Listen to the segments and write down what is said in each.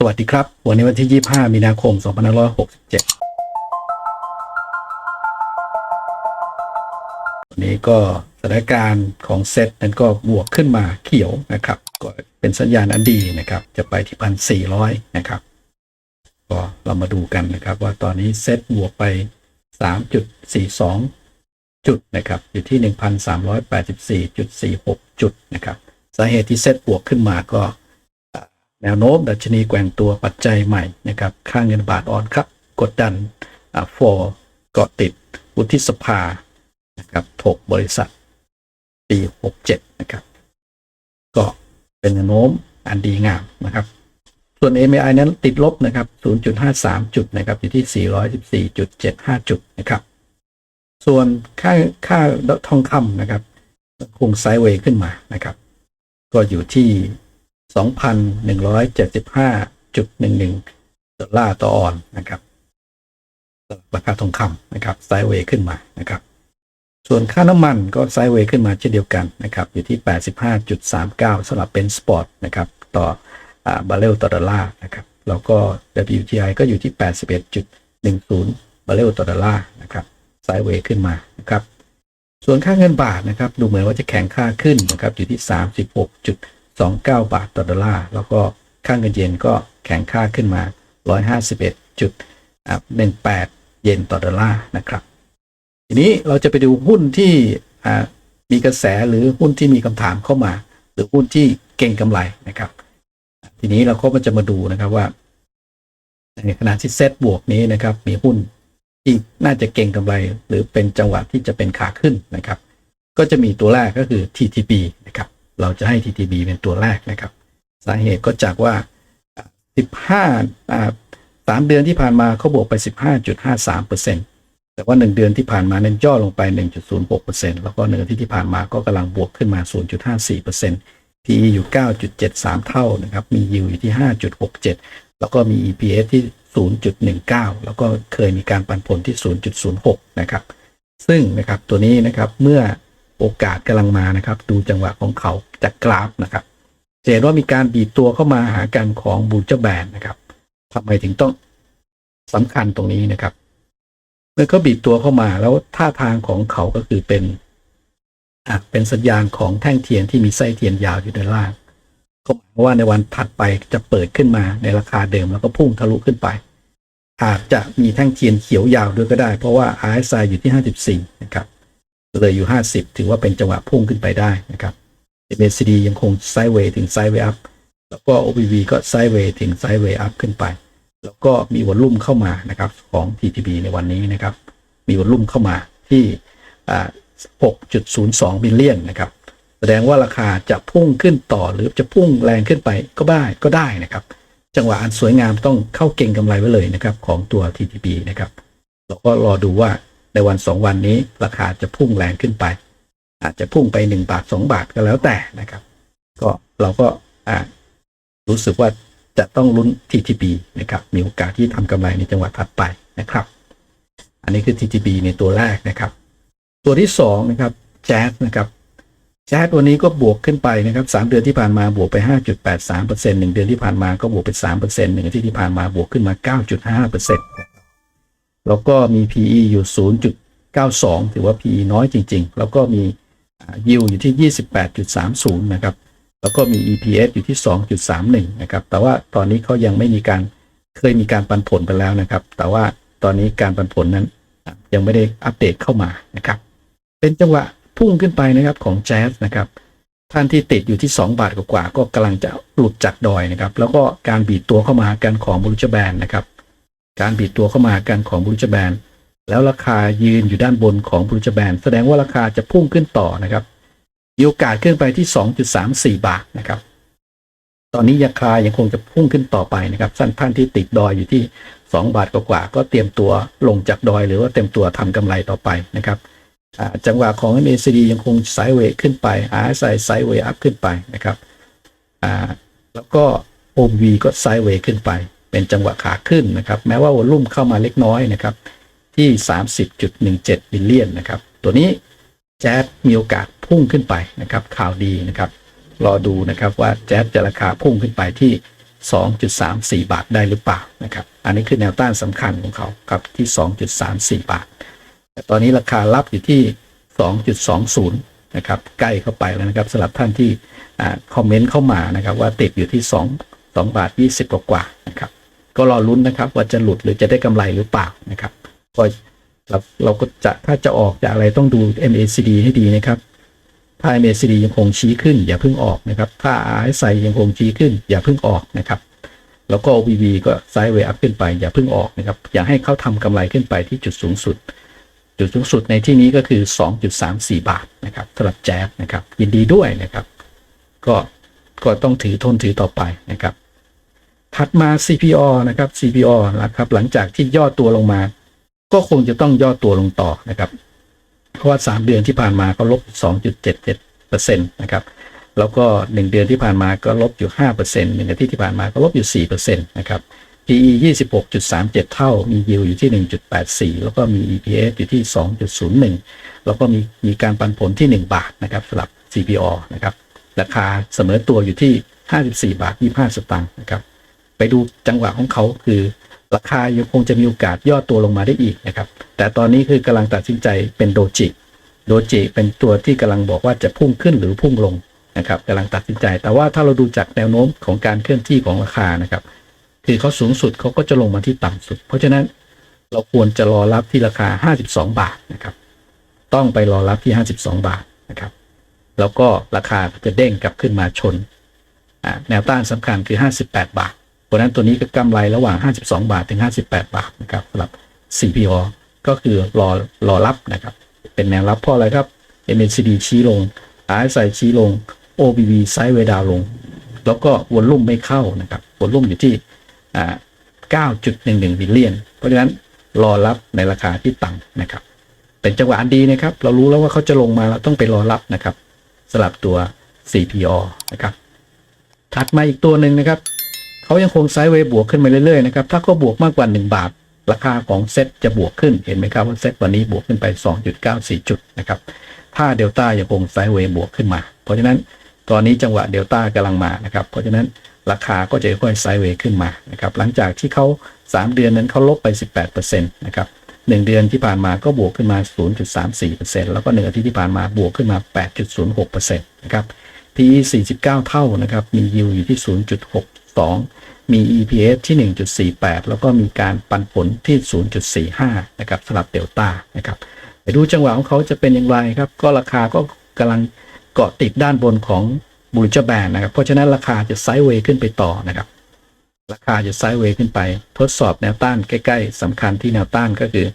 สวัสดีครับ วันนี้วันที่ 25 มีนาคม 2567วันนี้ก็สถานการณ์ของเซตนั้นก็บวกขึ้นมาเขียวนะครับ ก็เป็นสัญญาณอันดีนะครับ จะไปที่พันสี่ร้อยนะครับ ก็เรามาดูกันนะครับ ว่าตอนนี้เซตบวกไป 3.42 จุดนะครับ อยู่ที่ 1,384.46 จุดนะครับ สาเหตุที่เซตบวกขึ้นมาก็ แนวโน้มดัชนีแกว่งตัวปัจจัยใหม่นะครับ ค่างเงินบาทอ่อนครับ กดดันอ่าฟอร์เกาะติดวุฒิสภานะครับถกบริษัท ปี 67 นะครับ ก็เป็นแนวโน้มอันดีงามนะครับ ส่วน MAI นั้นติดลบนะครับ 0.53 จุดนะครับ อยู่ที่ 414.75 จุดนะครับ ส่วนค่าค่าทองคำนะครับ คงไซด์เวย์ขึ้นมานะครับ ก็อยู่ที่ 2,175.11 ดอลลาร์ต่อออนนะครับราคาทองคำนะครับไซด์เวย์ขึ้นมานะครับ ส่วนค่าน้ำมันก็ไซด์เวย์ขึ้นมาเช่นเดียวกันนะครับ อยู่ที่ 85.39สำหรับเป็นสปอร์ตนะครับต่อบาร์เรลต่อดอลลาร์นะครับ แล้วก็ WTI ก็อยู่ที่ 81.10 บาร์เรลต่อดอลลาร์นะครับไซด์เวย์ขึ้นมานะครับ ส่วนค่าเงินบาทนะครับ ดูเหมือนว่าจะแข็งค่าขึ้นนะครับ อยู่ที่ 29 บาทต่อดอลลาร์ แล้วก็ค่าเงินเยนก็แข็งค่าขึ้นมา 151.18 เยนต่อดอลลาร์นะครับ ทีนี้เราจะไปดูหุ้นที่มีกระแสหรือหุ้นที่มีคำถามเข้ามา หรือหุ้นที่เก่งกำไรนะครับ ทีนี้เราก็จะมาดูนะครับว่าในขณะที่เซตบวกนี้นะครับ มีหุ้นที่น่าจะเก่งกำไร หรือเป็นจังหวะที่จะเป็นขาขึ้นนะครับ ก็จะมีตัวแรกก็คือ TTB นะครับ เราจะให้ TTB เป็นตัวแรกนะครับ สาเหตุก็จากว่า 15อ่าสามเดือนที่ผ่านมาเขาบวกไป 15.53%แต่ว่า 1 เดือนที่ผ่านมานั้นย่อลงไป 1.06%แล้วก็หนึ่งอทิตย์ที่ผ่านมาก็กำลังบวกขึ้นมา 0.54% PE อยู่ 9.73 เท่านะครับ มี yield อยู่ที่ 5.67 แล้วก็มี EPS ที่ 0.19 แล้วก็เคยมีการปันผลที่ 0.06 นะครับ ซึ่งนะครับตัวนี้นะครับเมื่อโอกาสกำลังมานะครับ ดูจังหวะของเขา จากกราฟนะครับจะเห็นว่ามีการบีบตัวเข้ามาหากันของบูเจอร์แบนนะครับทำไมถึงต้องสำคัญตรงนี้นะครับ เมื่อเขาบีบตัวเข้ามาแล้วท่าทางของเขาก็คือเป็นอะเป็นสัญญาณของแท่งเทียนที่มีไส้เทียนยาวอยู่ด้านล่างก็หมายความว่าในวันถัดไปจะเปิดขึ้นมาในราคาเดิมแล้วก็พุ่งทะลุขึ้นไป อาจจะมีแท่งเทียนเขียวยาวด้วยก็ได้ เพราะว่า RSI อยู่ที่ 54 นะครับ เลยอยู่ 50 ถือว่าเป็นจังหวะพุ่งขึ้นไปได้นะครับ MACD ยังคงไซด์เวย์ถึงไซด์เวย์อัพแล้วก็ OBV ก็ไซด์เวย์ถึงไซด์เวย์อัพขึ้นไป แล้วก็มีวอลลุ่มเข้ามานะครับของ TTB ในวันนี้นะครับ มีวอลลุ่มเข้ามาที่ 6.02 บิลเลียนนะครับแสดงว่าราคาจะพุ่งขึ้นต่อหรือจะพุ่งแรงขึ้นไปก็ได้ก็ได้นะครับ จังหวะอันสวยงามต้องเข้าเก่งกำไรไว้เลยนะครับของตัว TTB นะครับเราก็รอดูว่าในวัน 2 วันนี้ราคาจะพุ่งแรงขึ้นไป อาจจะพุ่งไป 1 บาท 2 บาทก็แล้วแต่นะครับ ก็เราก็รู้สึกว่าจะต้องลุ้น TTB นะครับ มีโอกาสที่ทำกำไรในจังหวะถัดไปนะครับ อันนี้คือ TTB ในตัวแรกนะครับ ตัวที่2นะครับแจ๊สนะครับแจ๊สวันนี้ก็บวกขึ้นไปนะครับสามเดือนที่ผ่านมาบวกไป 5.83%หนึ่งเดือนที่ผ่านมาก็บวกไป3%หนึ่งอาทิตย์ที่ผ่านมาบวกขึ้นมา 9.5%แล้วก็มี PE อยู่ 0.92 ถือว่า PE น้อยจริง ๆ แล้วก็มี อ่า yield อยู่ที่ 28.30 นะครับ แล้วก็มี EPS อยู่ที่ 2.31 นะครับ แต่ว่าตอนนี้เขายังไม่มีการเคยมีการปันผลไปแล้วนะครับ แต่ว่าตอนนี้การปันผลนั้นยังไม่ได้อัปเดตเข้ามานะครับ เป็นจังหวะพุ่งขึ้นไปนะครับของแจ๊สนะครับ ท่านที่ติดอยู่ที่ 2 บาทกว่าๆก็กำลังจะหลุดจากดอยนะครับ แล้วก็การบีบตัวเข้ามาหากันของบรูจแบนนะครับ การบีบตัวเข้ามาหากันของบรูจแบน แล้วราคายืนอยู่ด้านบนของบรูจแบนแสดงว่าราคาจะพุ่งขึ้นต่อนะครับมีโอกาสขึ้นไปที่ 2.34 บาทนะครับ ตอนนี้ราคายังคงจะพุ่งขึ้นต่อไปนะครับท่านท่านที่ติดดอยอยู่ที่ 2 บาทกว่าก็เตรียมตัวลงจากดอย หรือว่าเตรียมตัวทำกำไรต่อไปนะครับจังหวะของ MACD ยังคงไซด์เวย์ขึ้นไป RSI ไซด์เวย์อัพขึ้นไปนะครับแล้วก็ OV ก็ไซด์เวย์ขึ้นไป เป็นจังหวะขาขึ้นนะครับ แม้ว่าวอลุ่มเข้ามาเล็กน้อยนะครับ ที่ 30.17 บิลเลียนนะครับ ตัวนี้แจ๊สมีโอกาสพุ่งขึ้นไปนะครับ ข่าวดีนะครับ รอดูนะครับว่าแจ๊สจะราคาพุ่งขึ้นไปที่ 2.34 บาทได้หรือเปล่านะครับ อันนี้คือแนวต้านสำคัญของเขาครับที่ 2.34 บาท แต่ตอนนี้ราคารับอยู่ที่ 2.20 นะครับใกล้เข้าไปแล้วนะครับสำหรับท่านที่อ่าคอมเมนต์เข้ามานะครับว่าติดอยู่ที่ 2 2 บาท 20กว่ากว่านะครับก็รอลุ้นนะครับว่าจะหลุดหรือจะได้กำไรหรือเปล่านะครับ ก็เราเราก็จะถ้าจะออกจากอะไรต้องดู MACD ให้ดีนะครับถ้า MACD ยังคงชี้ขึ้น อย่าเพิ่งออกนะครับ ถ้า RSI ยังคงชี้ขึ้น อย่าเพิ่งออกนะครับแล้วก็ OBV ก็ไซด์เวย์อัพขึ้นไป อย่าเพิ่งออกนะครับ อย่าให้เขาทำกำไรขึ้นไปที่จุดสูงสุด จุดสูงสุดในที่นี้ก็คือ 2.34 บาทนะครับสำหรับแจ๊บนะครับ ยินดีด้วยนะครับ ก็ก็ต้องถือทนถือต่อไปนะครับ ถัดมา CPO นะครับ CPO นะครับ หลังจากที่ย่อตัวลงมา ก็คงจะต้องย่อตัวลงต่อนะครับ เพราะว่า 3 เดือนที่ผ่านมาก็ลบ 2.77%นะครับ แล้วก็ 1 เดือนที่ผ่านมาก็ลบอยู่5%หนึ่งอาทิตย์ที่ผ่านมาก็ลบอยู่ 4%นะครับ PE 26.37 เท่า มี yield อยู่ที่ 1.84 แล้วก็มี EPS อยู่ที่ 2.01 แล้วก็มีมีการปันผลที่ 1 บาทนะครับสำหรับ CPO นะครับ ราคาเสมอตัวอยู่ที่ 54 บาท 25 สตางค์นะครับ ไปดูจังหวะของเขาคือ ราคายังคงจะมีโอกาสย่อตัวลงมาได้อีกนะครับ แต่ตอนนี้คือกำลังตัดสินใจเป็นโดจิ โดจิเป็นตัวที่กำลังบอกว่าจะพุ่งขึ้นหรือพุ่งลงนะครับกำลังตัดสินใจ แต่ว่าถ้าเราดูจากแนวโน้มของการเคลื่อนที่ของราคานะครับ คือเขาสูงสุดเขาก็จะลงมาที่ต่ำสุด เพราะฉะนั้นเราควรจะรอรับที่ราคา 52 บาทนะครับ ต้องไปรอรับที่ 52 บาทนะครับ แล้วก็ราคาจะเด้งกลับขึ้นมาชน แนวต้านสำคัญคือ 58 บาท เพราะฉะนั้นตัวนี้ก็กำไรระหว่าง 52 บาทถึง 58 บาทนะครับสำหรับ CPO ก็คือรอรอรับนะครับ เป็นแนวรับเพราะอะไรครับ MACD ชี้ลง RSI ชี้ลง OBV ไซด์เวดาวลง แล้วก็วอลลุ่มไม่เข้านะครับวอลลุ่มอยู่ที่อ่า9.11บิลเลียน เพราะฉะนั้นรอรับในราคาที่ต่ำนะครับ เป็นจังหวะอันดีนะครับ เรารู้แล้วว่าเขาจะลงมาเราต้องไปรอรับนะครับสำหรับตัว CPO นะครับ ถัดมาอีกตัวหนึ่งนะครับ เขายังคงไซด์เวย์บวกขึ้นมาเรื่อยๆนะครับถ้าเขาบวกมากกว่า 1 บาท ราคาของเซ็ตจะบวกขึ้นเห็นไหมครับว่าเซ็ตวันนี้บวกขึ้นไป 2.94 จุดนะครับถ้าเดลต้ายังคงไซด์เวย์บวกขึ้นมา เพราะฉะนั้นตอนนี้จังหวะเดลต้ากำลังมานะครับเพราะฉะนั้นราคาก็จะค่อยไซด์เวย์ขึ้นมานะครับหลังจากที่เขา 3 เดือนนั้นเขาลบไป 18%นะครับ1เดือนที่ผ่านมาก็บวกขึ้นมา 0.34%แล้วก็1อาทิตย์ที่ผ่านมาบวกขึ้นมา 8.06%นะครับ PE 49 เท่านะครับ มี yield อยู่ที่ 2 มี EPS ที่ 1.48 แล้วก็มีการปันผลที่ 0.45 นะครับสำหรับเดลต้านะครับไปดูจังหวะของเขาจะเป็นอย่างไรครับ ก็ราคาก็กำลังเกาะติดด้านบนของบูริจแบนนะครับ เพราะฉะนั้นราคาจะไซด์เวย์ขึ้นไปต่อนะครับ ราคาจะไซด์เวย์ขึ้นไป ทดสอบแนวต้านใกล้ๆสำคัญที่แนวต้านก็คือ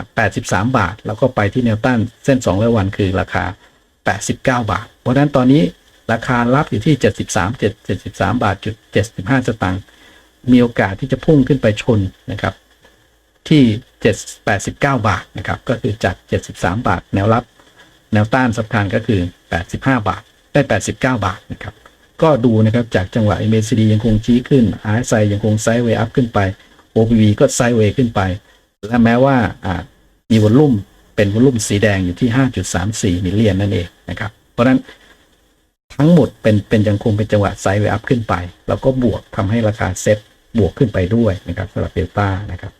83 บาท แล้วก็ไปที่แนวต้านเส้น2ร้อยวันคือราคา 89 บาท เพราะฉะนั้นตอนนี้ ราคารับอยู่ที่ 73 7 73 บาทจุด75สตางค์มีโอกาสที่จะพุ่งขึ้นไปชนนะครับ ที่ 7 89 บาทนะครับ ก็คือจาก 73 บาท แนวรับ แนวต้านสำคัญก็คือ 85 บาท ได้ 89 บาทนะครับ ก็ดูนะครับจากจังหวะ MACD ยังคงชี้ขึ้น RSI ยังคงไซด์เวย์อัพขึ้นไป OPV ก็ไซด์เวย์ขึ้นไป และแม้ว่าอ่ามีวอลลุ่มเป็นวอลลุ่มสีแดงอยู่ที่ 5.34มิลเลียนนั่นเองนะครับ เพราะฉะนั้น ทั้งหมดเป็นเป็นยังคงเป็นจังหวะไซด์เวอัพขึ้นไป แล้วก็บวกทำให้ราคาเซ็ตบวกขึ้นไปด้วยนะครับสำหรับเดลต้านะครับ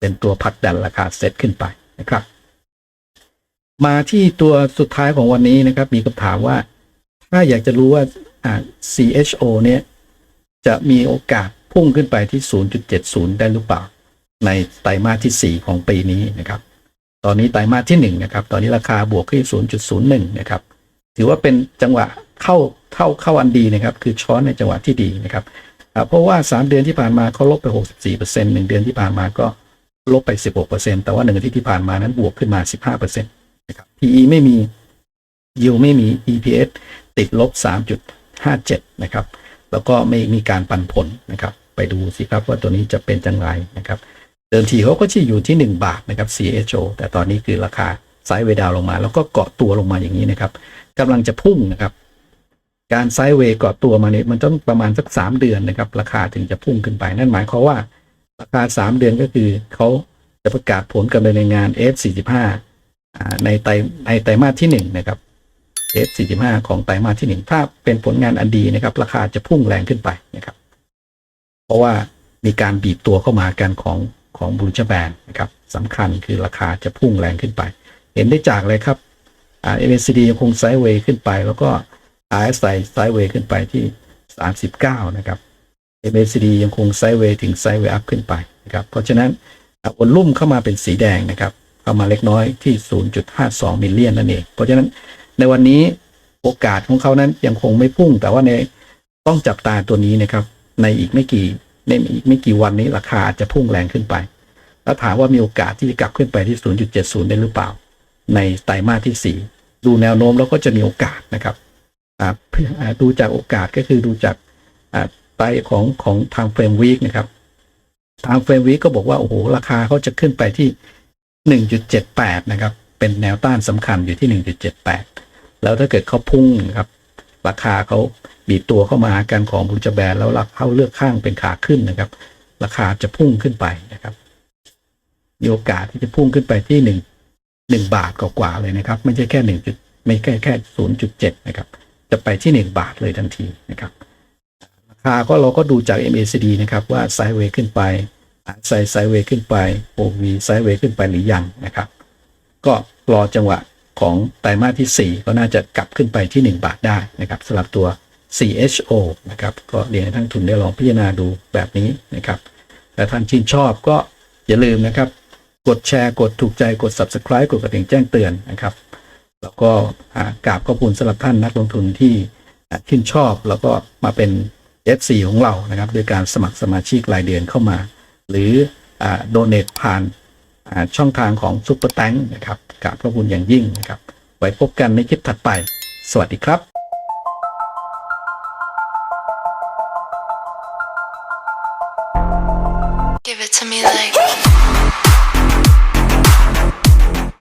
เป็นตัวผลักดันราคาเซ็ตขึ้นไปนะครับ มาที่ตัวสุดท้ายของวันนี้นะครับ มีคำถามว่า ถ้าอยากจะรู้ว่าอ่า CHO เนี่ยจะมีโอกาสพุ่งขึ้นไปที่ 0.70 ได้หรือเปล่า ในไตรมาสที่ 4 ของปีนี้นะครับ ตอนนี้ไตรมาสที่ 1 นะครับ ตอนนี้ราคาบวกขึ้น 0.01 นะครับ ถือว่าเป็นจังหวะเข้าเข้าเข้าอันดีนะครับ คือช้อนในจังหวะที่ดีนะครับเพราะว่า 3 เดือนที่ผ่านมาเขาลบไป 64% 1เดือนที่ผ่านมาก็ลบไป 16%แต่ว่า1อาทิตย์ที่ผ่านมานั้นบวกขึ้นมา 15%นะครับ PE ไม่มี yield ไม่มี EPS ติดลบ 3.57 นะครับ แล้วก็ไม่มีการปันผลนะครับ ไปดูสิครับว่าตัวนี้จะเป็นจังไรนะครับ เดิมทีเขาก็จะอยู่ที่ 1 บาทนะครับ CHO แต่ตอนนี้คือราคาไซด์เวดาวลงมา แล้วก็เกาะตัวลงมาอย่างนี้นะครับ กำลังจะพุ่งนะครับ การไซด์เวย์กาะตัวมาเนี่ยมันต้องประมาณสัก3เดือนนะครับ ราคาถึงจะพุ่งขึ้นไป นั่นหมายความว่า ราคา3เดือนก็คือเขาจะประกาศผลการดำเนินงาน F45 ในไตรในไตรมาสที่ 1 นะครับ F45 ของไตรมาสที่ 1 ถ้าเป็นผลงานอันดีนะครับ ราคาจะพุ่งแรงขึ้นไปนะครับ เพราะว่ามีการบีบตัวเข้ามากันของของบลูจแบนนะครับสำคัญคือราคาจะพุ่งแรงขึ้นไป เห็นได้จากเลยครับ MACD ยังคงไซด์เวย์ขึ้นไป แล้วก็ RSI ไซด์เวย์ขึ้นไปที่ 39 นะครับ MACD ยังคงไซด์เวย์ถึงไซด์เวย์อัพขึ้นไปนะครับ เพราะฉะนั้นวอลลุ่มเข้ามาเป็นสีแดงนะครับเข้ามาเล็กน้อยที่ 0.52 มิลเลียนนั่นเอง เพราะฉะนั้นในวันนี้โอกาสของเขานั้นยังคงไม่พุ่ง แต่ว่าในต้องจับตาตัวนี้นะครับในอีกไม่กี่ในอีกไม่กี่วันนี้ราคาอาจจะพุ่งแรงขึ้นไป แล้วถามว่ามีโอกาสที่จะกลับขึ้นไปที่ 0.70 ได้หรือเปล่า ในไตรมาสที่ 4 ดูแนวโน้มแล้วก็จะมีโอกาสนะครับดูจากโอกาสก็คือดูจากไตของของทางเฟรมวีคนะครับ ทางเฟรมวีคก็บอกว่า โอ้โห ราคาเขาจะขึ้นไปที่ 1.78 นะครับ เป็นแนวต้านสำคัญอยู่ที่ 1.78 แล้วถ้าเกิดเขาพุ่งนะครับ ราคาเขาบีบตัวเข้ามาหากันของบูจแบนแล้วราเข้าเลือกข้างเป็นขาขึ้นนะครับ ราคาจะพุ่งขึ้นไปนะครับ มีโอกาสที่จะพุ่งขึ้นไปที่ หนึ่งบาทกว่าๆเลยนะครับ ไม่ใช่แค่หนึ่งจุดไม่แค่แค่ศูนย์จุดเจ็ดนะครับ จะไปที่หนึ่งบาทเลยทันทีนะครับราคาก็เราก็ดูจาก MACD นะครับว่าไซด์เวย์ขึ้นไปไซไซด์เวย์ขึ้นไป OV ไซด์เวย์ขึ้นไปหรือยังนะครับ ก็รอจังหวะของไตรมาสที่ 4 ก็น่าจะกลับขึ้นไปที่ 1 บาทได้นะครับสำหรับตัว CHO นะครับก็เรียนให้ท่านทุนได้ลองพิจารณาดูแบบนี้นะครับ แต่ท่านชื่นชอบก็อย่าลืมนะครับ กดแชร์กดถูกใจกด Subscribe กดกระดิ่งแจ้งเตือนนะครับ แล้วก็กราบขอบคุณสำหรับท่านนักลงทุนที่ชื่นชอบแล้วก็มาเป็น FC ของเรานะครับโดยการสมัครสมาชิกรายเดือนเข้ามา หรือโดเนทผ่านช่องทางของซุปเปอร์แตงนะครับกราบขอบคุณอย่างยิ่งนะครับ ไว้พบกันในคลิปถัดไป สวัสดีครับ